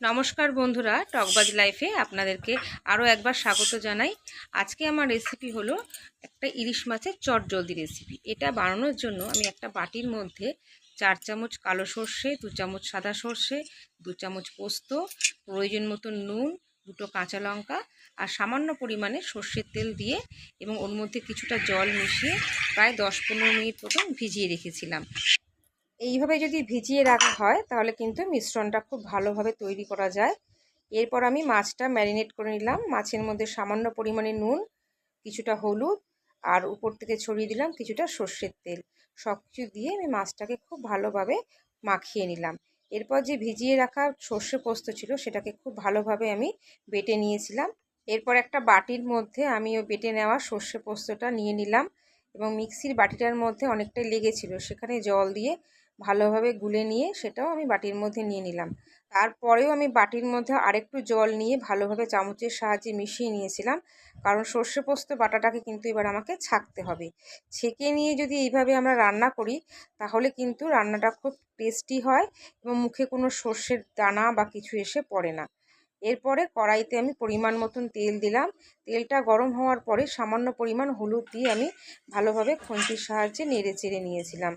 নমস্কার বন্ধুরা, টকবাজ লাইফে আপনাদেরকে আরও একবার স্বাগত জানাই। আজকে আমার রেসিপি হলো একটা ইলিশ মাছের চটজলদি রেসিপি এটা বানানোর জন্য আমি একটা বাটির মধ্যে চার চামচ কালো সর্ষে, দু চামচ সাদা সর্ষে, দু চামচ পোস্ত, প্রয়োজন মতো নুন, দুটো কাঁচা লঙ্কা আর সামান্য পরিমাণে সর্ষের তেল দিয়ে এবং ওর মধ্যে কিছুটা জল মিশিয়ে প্রায় দশ পনেরো মিনিট মতন ভিজিয়ে রেখেছিলাম। এইভাবে যদি ভিজিয়ে রাখা হয়, তাহলে কিন্তু মিশ্রণটা খুব ভালোভাবে তৈরি করা যায়। এরপর আমি মাছটা ম্যারিনেট করে নিলাম। মাছের মধ্যে সামান্য পরিমাণে নুন, কিছুটা হলুদ, আর উপর থেকে ছড়িয়ে দিলাম কিছুটা সর্ষের তেল। সব কিছু দিয়ে আমি মাছটাকে খুব ভালোভাবে মাখিয়ে নিলাম। এরপর যে ভিজিয়ে রাখা সর্ষে পোস্ত ছিল, সেটাকে খুব ভালোভাবে আমি বেটে নিয়েছিলাম। এরপর একটা বাটির মধ্যে আমি ওই বেটে নেওয়া সর্ষে পোস্তটা নিয়ে নিলাম এবং মিক্সির বাটিটার মধ্যে অনেকটাই লেগেছিল। সেখানে জল দিয়ে ভালোভাবে গুলে নিয়ে সেটাও আমি বাটির মধ্যে নিয়ে নিলাম। তারপরেও আমি বাটির মধ্যে আরেকটু জল নিয়ে ভালোভাবে চামচের সাহায্যে মিশিয়ে নিয়েছিলাম, কারণ সর্ষে পোস্ত বাটাটাকে কিন্তু এবার আমাকে ছাঁকতে হবে। ছেঁকে নিয়ে যদি এইভাবে আমরা রান্না করি, তাহলে কিন্তু রান্নাটা খুব টেস্টি হয় এবং মুখে কোনো সর্ষের দানা বা কিছু এসে পড়ে না। এরপরে কড়াইতে আমি পরিমাণ মতন তেল দিলাম। তেলটা গরম হওয়ার পরে সামান্য পরিমাণ হলুদ দিয়ে আমি ভালোভাবে খুন্তির সাহায্যে নেড়ে চেড়ে নিয়েছিলাম।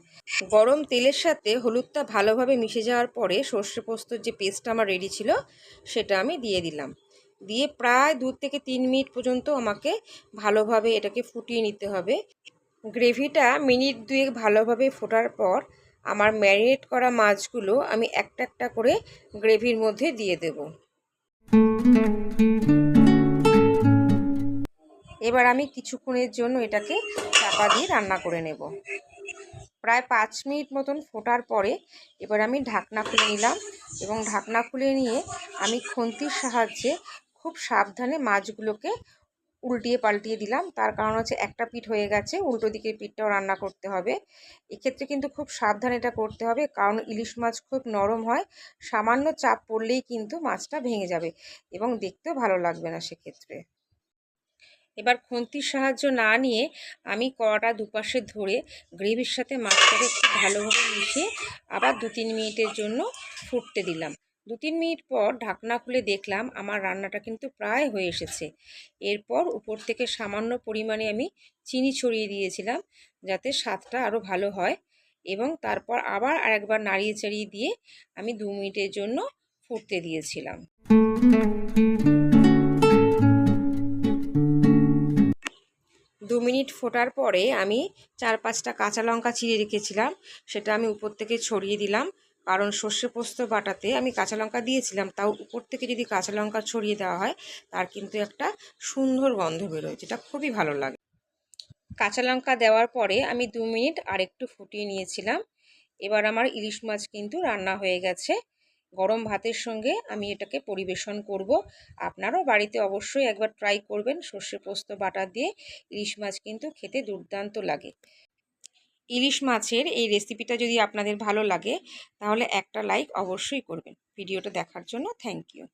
গরম তেলের সাথে হলুদটা ভালোভাবে মিশে যাওয়ার পরে সর্ষে পোস্তর যে পেস্টটা আমার রেডি ছিল, সেটা আমি দিয়ে দিলাম। দিয়ে প্রায় দু থেকে তিন মিনিট পর্যন্ত আমাকে ভালোভাবে এটাকে ফুটিয়ে নিতে হবে। গ্রেভিটা মিনিট দুয়েক ভালোভাবে ফোটার পর আমার ম্যারিনেট করা মাছগুলো আমি একটা একটা করে গ্রেভির মধ্যে দিয়ে দেবো। এবার আমি কিছুক্ষণের জন্য এটাকে চাপা দিয়ে রান্না করে নেব। প্রায় পাঁচ মিনিট মতন ফোটার পরে এবার আমি ঢাকনা খুলে নিলাম এবং ঢাকনা খুলে নিয়ে আমি খন্তির সাহায্যে খুব সাবধানে মাছগুলোকে উল্টিয়ে পাল্টিয়ে দিলাম। তার কারণ হচ্ছে একটা পিঠ হয়ে গেছে, উল্টো দিকের পিঠটাও রান্না করতে হবে। এক্ষেত্রে কিন্তু খুব সাবধানে এটা করতে হবে, কারণ ইলিশ মাছ খুব নরম হয়, সামান্য চাপ পড়লেই কিন্তু মাছটা ভেঙে যাবে এবং দেখতেও ভালো লাগবে না সেক্ষেত্রে। এবার খুন্তির সাহায্য না নিয়ে আমি কড়াটা দুপাশে ধরে গ্রেভির সাথে মাছটাকে খুব ভালোভাবে মিশিয়ে আবার দু তিন মিনিটের জন্য ফুটতে দিলাম। দু তিন মিনিট পর ঢাকনা খুলে দেখলাম আমার রান্নাটা কিন্তু প্রায় হয়ে এসেছে। এরপর উপর থেকে সামান্য পরিমাণে আমি চিনি ছড়িয়ে দিয়েছিলাম যাতে স্বাদটা আরও ভালো হয় এবং তারপর আবার আরেকবার নাড়িয়ে চাড়িয়ে দিয়ে আমি দু মিনিটের জন্য ফুটতে দিয়েছিলাম। দু মিনিট ফোটার পরে আমি চার পাঁচটা কাঁচা লঙ্কা চিড়ে রেখেছিলাম। সেটা আমি উপর থেকে ছড়িয়ে দিলাম। কারণ সর্ষে পোস্ত বাটাতে আমি কাঁচা লঙ্কা দিয়েছিলাম, তাও উপর থেকে যদি কাঁচা লঙ্কা ছড়িয়ে দেওয়া হয়, তার কিন্তু একটা সুন্দর গন্ধ বেরোয়, যেটা খুবই ভালো লাগে। কাঁচা লঙ্কা দেওয়ার পরে আমি দু মিনিট আর একটু ফুটিয়ে নিয়েছিলাম। এবার আমার ইলিশ মাছ কিন্তু রান্না হয়ে গেছে। গরম ভাতের সঙ্গে আমি এটাকে পরিবেশন করব। আপনারাও বাড়িতে অবশ্যই একবার ট্রাই করবেন। সর্ষে পোস্ত বাটা দিয়ে ইলিশ মাছ কিন্তু খেতে দুর্দান্ত লাগে। ইলিশ মাছের এই রেসিপিটা যদি আপনাদের ভালো লাগে, তাহলে একটা লাইক অবশ্যই করবেন। ভিডিওটা দেখার জন্য থ্যাংক ইউ